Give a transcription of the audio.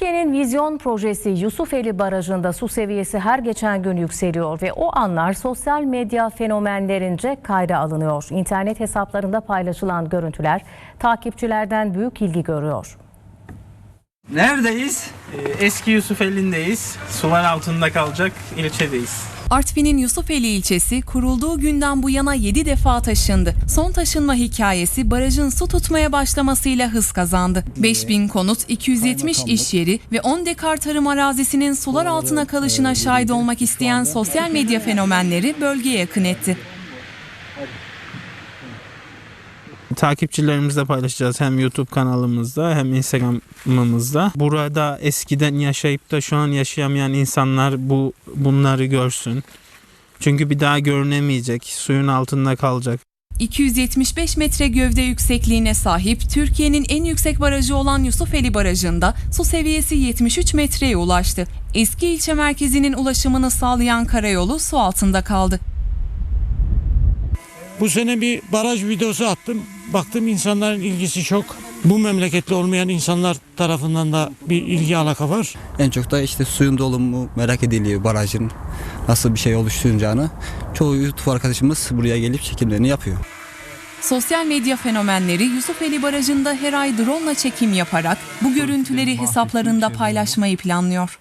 Türkiye'nin vizyon projesi Yusufeli Barajı'nda su seviyesi her geçen gün yükseliyor ve o anlar sosyal medya fenomenlerince kayda alınıyor. İnternet hesaplarında paylaşılan görüntüler takipçilerden büyük ilgi görüyor. Neredeyiz? Ee, Eski Yusufeli'ndeyiz. Sular altında kalacak ilçedeyiz. Artvin'in Yusufeli ilçesi kurulduğu günden bu yana 7 defa taşındı. Son taşınma hikayesi barajın su tutmaya başlamasıyla hız kazandı. 5000 konut, 270 iş yeri ve 10 dekar tarım arazisinin sular altına kalışına şahit olmak isteyen sosyal medya fenomenleri bölgeye yakın etti. Takipçilerimizle paylaşacağız hem YouTube kanalımızda hem Instagram'ımızda. Burada eskiden yaşayıp da şu an yaşayamayan insanlar bu bunları görsün. Çünkü bir daha görünemeyecek. Suyun altında kalacak. 275 metre gövde yüksekliğine sahip Türkiye'nin en yüksek barajı olan Yusufeli Barajı'nda su seviyesi 73 metreye ulaştı. Eski ilçe merkezinin ulaşımını sağlayan karayolu su altında kaldı. Bu sene bir baraj videosu attım. Baktım insanların ilgisi çok. Bu memleketli olmayan insanlar tarafından da bir ilgi alaka var. En çok da işte suyun dolumu merak ediliyor barajın nasıl bir şey oluşturacağını. Çoğu YouTube arkadaşımız buraya gelip çekimlerini yapıyor. Sosyal medya fenomenleri Yusufeli Barajı'nda her ay drone çekim yaparak bu görüntüleri hesaplarında paylaşmayı planlıyor.